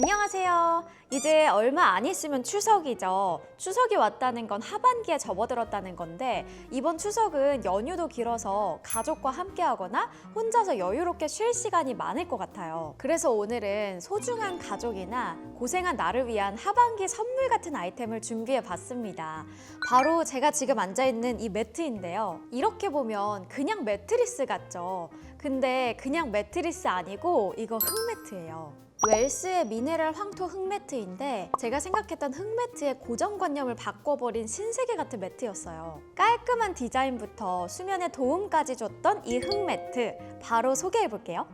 안녕하세요. 이제 얼마 안 있으면 추석이죠. 추석이 왔다는 건 하반기에 접어들었다는 건데 이번 추석은 연휴도 길어서 가족과 함께 하거나 혼자서 여유롭게 쉴 시간이 많을 것 같아요. 그래서 오늘은 소중한 가족이나 고생한 나를 위한 하반기 선물 같은 아이템을 준비해 봤습니다. 바로 제가 지금 앉아 있는 이 매트인데요. 이렇게 보면 그냥 매트리스 같죠. 근데 그냥 매트리스 아니고 이거 흙매트예요. 웰스의 미네랄 황토 흙매트인데 제가 생각했던 흙매트의 고정관념을 바꿔버린 신세계 같은 매트였어요. 깔끔한 디자인부터 수면에 도움까지 줬던 이 흙매트 바로 소개해볼게요.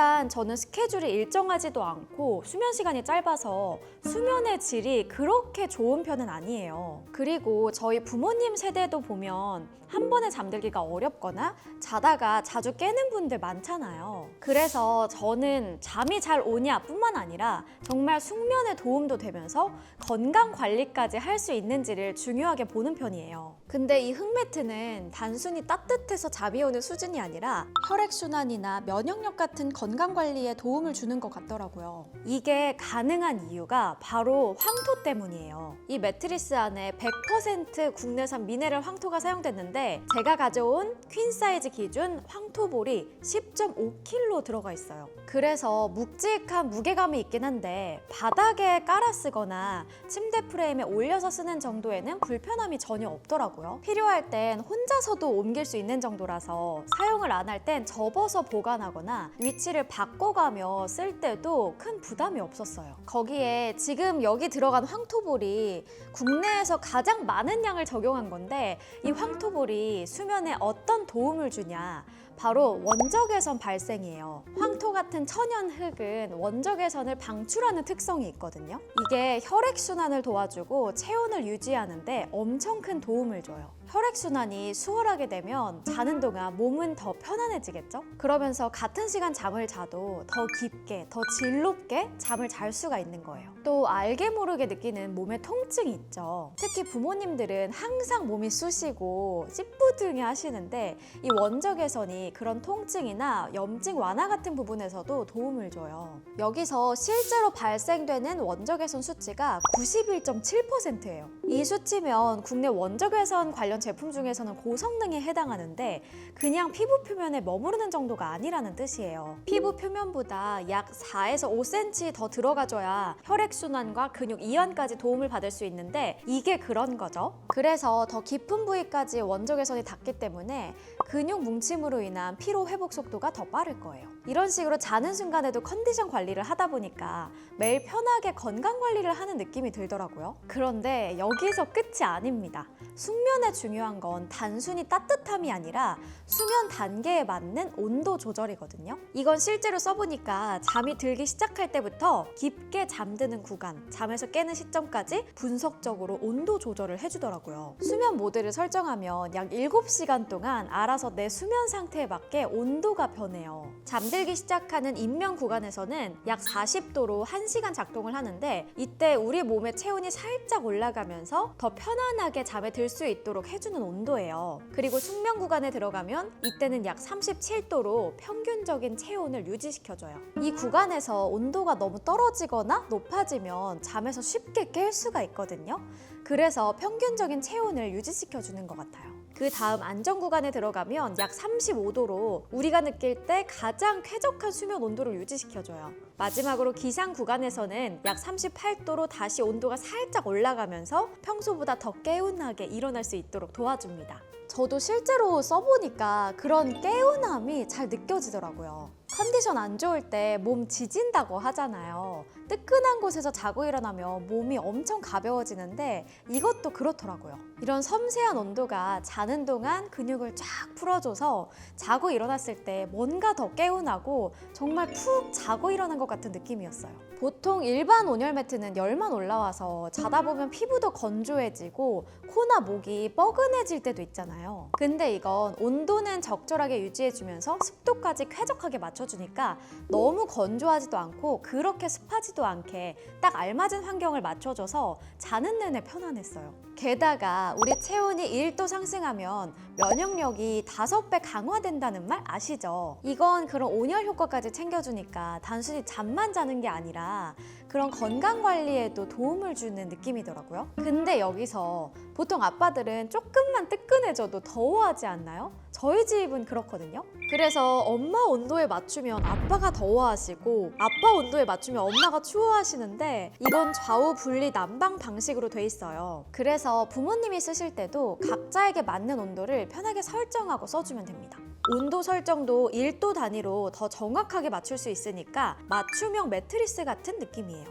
일단 저는 스케줄이 일정하지도 않고 수면 시간이 짧아서 수면의 질이 그렇게 좋은 편은 아니에요. 그리고 저희 부모님 세대도 보면 한 번에 잠들기가 어렵거나 자다가 자주 깨는 분들 많잖아요. 그래서 저는 잠이 잘 오냐 뿐만 아니라 정말 숙면에 도움도 되면서 건강 관리까지 할 수 있는지를 중요하게 보는 편이에요. 근데 이 흙매트는 단순히 따뜻해서 잠이 오는 수준이 아니라 혈액순환이나 면역력 같은 건강 관리에 도움을 주는 것 같더라고요. 이게 가능한 이유가 바로 황토 때문이에요. 이 매트리스 안에 100% 국내산 미네랄 황토가 사용됐는데 제가 가져온 퀸 사이즈 기준 황토볼이 10.5kg 들어가 있어요. 그래서 묵직한 무게감이 있긴 한데 바닥에 깔아 쓰거나 침대 프레임에 올려서 쓰는 정도에는 불편함이 전혀 없더라고요. 필요할 땐 혼자서도 옮길 수 있는 정도라서 사용을 안 할 땐 접어서 보관하거나 위치를 바꿔가며 쓸 때도 큰 부담이 없었어요. 거기에 지금 여기 들어간 황토볼이 국내에서 가장 많은 양을 적용한 건데 이 황토볼이 수면에 어떤 도움을 주냐 바로 원적외선 발생이에요. 황토 같은 천연 흙은 원적외선을 방출하는 특성이 있거든요. 이게 혈액순환을 도와주고 체온을 유지하는데 엄청 큰 도움을 줘요. 혈액순환이 수월하게 되면 자는 동안 몸은 더 편안해지겠죠? 그러면서 같은 시간 잠을 자도 더 깊게, 더 질롭게 잠을 잘 수가 있는 거예요. 또 알게 모르게 느끼는 몸의 통증이 있죠. 특히 부모님들은 항상 몸이 쑤시고 찌뿌둥이 하시는데 이 원적외선이 그런 통증이나 염증 완화 같은 부분에서도 도움을 줘요. 여기서 실제로 발생되는 원적외선 수치가 91.7%예요. 이 수치면 국내 원적외선 관련 제품 중에서는 고성능에 해당하는데 그냥 피부 표면에 머무르는 정도가 아니라는 뜻이에요. 피부 표면보다 약 4에서 5cm 더 들어가줘야 혈액순환과 근육 이완까지 도움을 받을 수 있는데 이게 그런 거죠. 그래서 더 깊은 부위까지 원적외선이 닿기 때문에 근육 뭉침으로 인한 피로 회복 속도가 더 빠를 거예요. 이런 식으로 자는 순간에도 컨디션 관리를 하다 보니까 매일 편하게 건강 관리를 하는 느낌이 들더라고요. 그런데 여기서 끝이 아닙니다. 숙면에 중요한 건 단순히 따뜻함이 아니라 수면 단계에 맞는 온도 조절이거든요. 이건 실제로 써보니까 잠이 들기 시작할 때부터 깊게 잠드는 구간, 잠에서 깨는 시점까지 분석적으로 온도 조절을 해주더라고요. 수면 모드를 설정하면 약 7시간 동안 알아서 내 수면 상태에 맞게 온도가 변해요. 잠 들기 시작하는 인명 구간에서는 약 40도로 1시간 작동을 하는데 이때 우리 몸의 체온이 살짝 올라가면서 더 편안하게 잠에 들 수 있도록 해주는 온도예요. 그리고 숙면 구간에 들어가면 이때는 약 37도로 평균적인 체온을 유지시켜줘요. 이 구간에서 온도가 너무 떨어지거나 높아지면 잠에서 쉽게 깰 수가 있거든요. 그래서 평균적인 체온을 유지시켜주는 것 같아요. 그 다음 안정 구간에 들어가면 약 35도로 우리가 느낄 때 가장 쾌적한 수면 온도를 유지시켜줘요. 마지막으로 기상 구간에서는 약 38도로 다시 온도가 살짝 올라가면서 평소보다 더 개운하게 일어날 수 있도록 도와줍니다. 저도 실제로 써보니까 그런 개운함이 잘 느껴지더라고요. 컨디션 안 좋을 때 몸 지진다고 하잖아요. 뜨끈한 곳에서 자고 일어나면 몸이 엄청 가벼워지는데 이것도 그렇더라고요. 이런 섬세한 온도가 자는 동안 근육을 쫙 풀어줘서 자고 일어났을 때 뭔가 더 개운하고 정말 푹 자고 일어난 것 같은 느낌이었어요. 보통 일반 온열 매트는 열만 올라와서 자다 보면 피부도 건조해지고 코나 목이 뻐근해질 때도 있잖아요. 근데 이건 온도는 적절하게 유지해주면서 습도까지 쾌적하게 맞춰 주니까 너무 건조하지도 않고 그렇게 습하지도 않게 딱 알맞은 환경을 맞춰줘서 자는 내내 편안했어요. 게다가 우리 체온이 1도 상승하면 면역력이 5배 강화된다는 말 아시죠? 이건 그런 온열 효과까지 챙겨주니까 단순히 잠만 자는 게 아니라 그런 건강 관리에도 도움을 주는 느낌이더라고요. 근데 여기서 보통 아빠들은 조금만 뜨끈해져도 더워하지 않나요? 저희 집은 그렇거든요. 그래서 엄마 온도에 맞추면 아빠가 더워하시고 아빠 온도에 맞추면 엄마가 추워하시는데 이건 좌우 분리 난방 방식으로 돼 있어요. 그래서 부모님이 쓰실 때도 각자에게 맞는 온도를 편하게 설정하고 써주면 됩니다. 온도 설정도 1도 단위로 더 정확하게 맞출 수 있으니까 맞춤형 매트리스 같은 느낌이에요.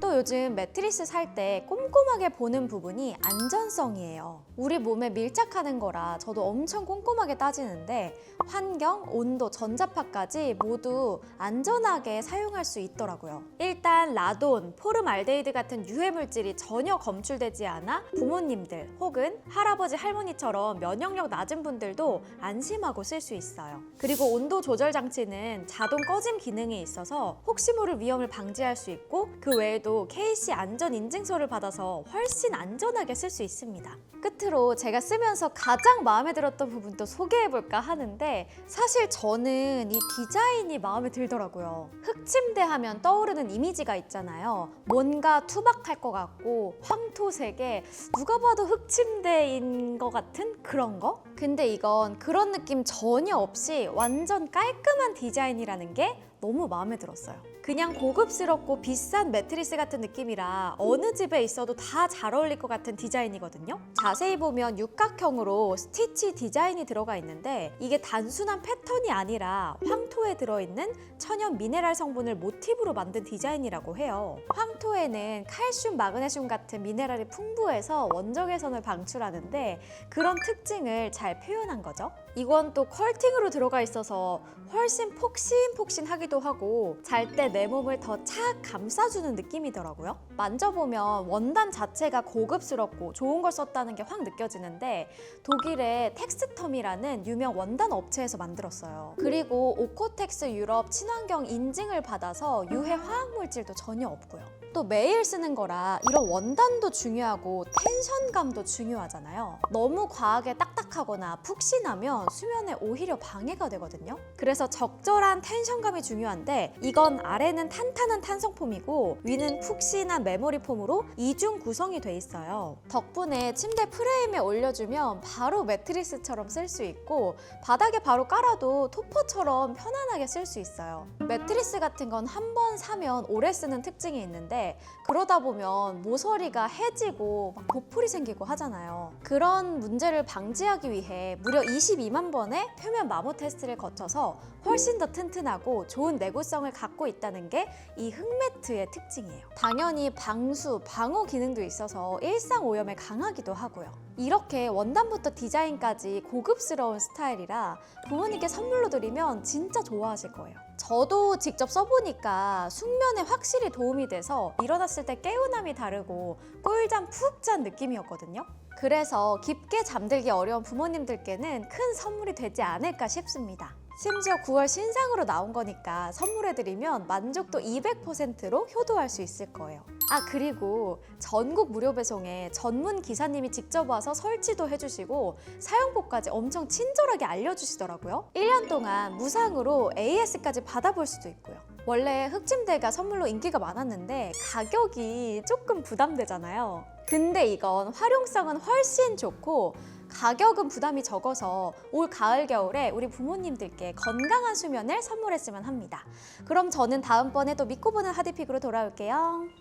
또 요즘 매트리스 살 때 꼼꼼 하게 보는 부분이 안전성이에요. 우리 몸에 밀착하는 거라 저도 엄청 꼼꼼하게 따지는데 환경, 온도, 전자파까지 모두 안전하게 사용할 수 있더라고요. 일단 라돈, 포름알데히드 같은 유해 물질이 전혀 검출되지 않아 부모님들 혹은 할아버지, 할머니처럼 면역력 낮은 분들도 안심하고 쓸 수 있어요. 그리고 온도 조절 장치는 자동 꺼짐 기능이 있어서 혹시 모를 위험을 방지할 수 있고 그 외에도 KC 안전 인증서를 받아서 훨씬 안전하게 쓸 수 있습니다. 끝으로 제가 쓰면서 가장 마음에 들었던 부분도 소개해볼까 하는데 사실 저는 이 디자인이 마음에 들더라고요. 흑침대 하면 떠오르는 이미지가 있잖아요. 뭔가 투박할 것 같고 황토색에 누가 봐도 흑침대인 것 같은 그런 거? 근데 이건 그런 느낌 전혀 없이 완전 깔끔한 디자인이라는 게 너무 마음에 들었어요. 그냥 고급스럽고 비싼 매트리스 같은 느낌이라 어느 집에 있어도 다 잘 어울릴 것 같은 디자인이거든요. 자세히 보면 육각형으로 스티치 디자인이 들어가 있는데 이게 단순한 패턴이 아니라 황토에 들어있는 천연 미네랄 성분을 모티브로 만든 디자인이라고 해요. 황토에는 칼슘, 마그네슘 같은 미네랄이 풍부해서 원적 외선을 방출하는데 그런 특징을 잘 표현한 거죠. 이건 또 컬팅으로 들어가 있어서 훨씬 폭신폭신하기도 하고 잘때 내 몸을 더 착 감싸주는 느낌이더라고요. 만져보면 원단 자체가 고급스럽고 좋은 걸 썼다는 게 확 느껴지는데 독일의 텍스텀이라는 유명 원단 업체에서 만들었어요. 그리고 오코텍스 유럽 친환경 인증을 받아서 유해 화학 물질도 전혀 없고요. 또 매일 쓰는 거라 이런 원단도 중요하고 텐션감도 중요하잖아요. 너무 과하게 딱딱하거나 푹신하면 수면에 오히려 방해가 되거든요. 그래서 적절한 텐션감이 중요한데 이건 아래는 탄탄한 탄성폼이고 위는 푹신한 메모리 폼으로 이중 구성이 돼 있어요. 덕분에 침대 프레임에 올려주면 바로 매트리스처럼 쓸 수 있고 바닥에 바로 깔아도 토퍼처럼 편안하게 쓸 수 있어요. 매트리스 같은 건 한 번 사면 오래 쓰는 특징이 있는데 그러다 보면 모서리가 해지고 막 보풀이 생기고 하잖아요. 그런 문제를 방지하기 위해 무려 22만 번의 표면 마모 테스트를 거쳐서 훨씬 더 튼튼하고 좋은 내구성을 갖고 있다는 게 이 흑매트의 특징이에요. 당연히 방수, 방호 기능도 있어서 일상 오염에 강하기도 하고요. 이렇게 원단부터 디자인까지 고급스러운 스타일이라 부모님께 선물로 드리면 진짜 좋아하실 거예요. 저도 직접 써보니까 숙면에 확실히 도움이 돼서 일어났을 때 개운함이 다르고 꿀잠 푹 잔 느낌이었거든요. 그래서 깊게 잠들기 어려운 부모님들께는 큰 선물이 되지 않을까 싶습니다. 심지어 9월 신상으로 나온 거니까 선물해드리면 만족도 200%로 효도할 수 있을 거예요. 아, 그리고 전국 무료 배송에 전문 기사님이 직접 와서 설치도 해주시고 사용법까지 엄청 친절하게 알려주시더라고요. 1년 동안 무상으로 AS까지 받아볼 수도 있고요. 원래 흑침대가 선물로 인기가 많았는데 가격이 조금 부담되잖아요. 근데 이건 활용성은 훨씬 좋고 가격은 부담이 적어서 올 가을 겨울에 우리 부모님들께 건강한 수면을 선물했으면 합니다. 그럼 저는 다음번에 또 믿고 보는 하디픽으로 돌아올게요.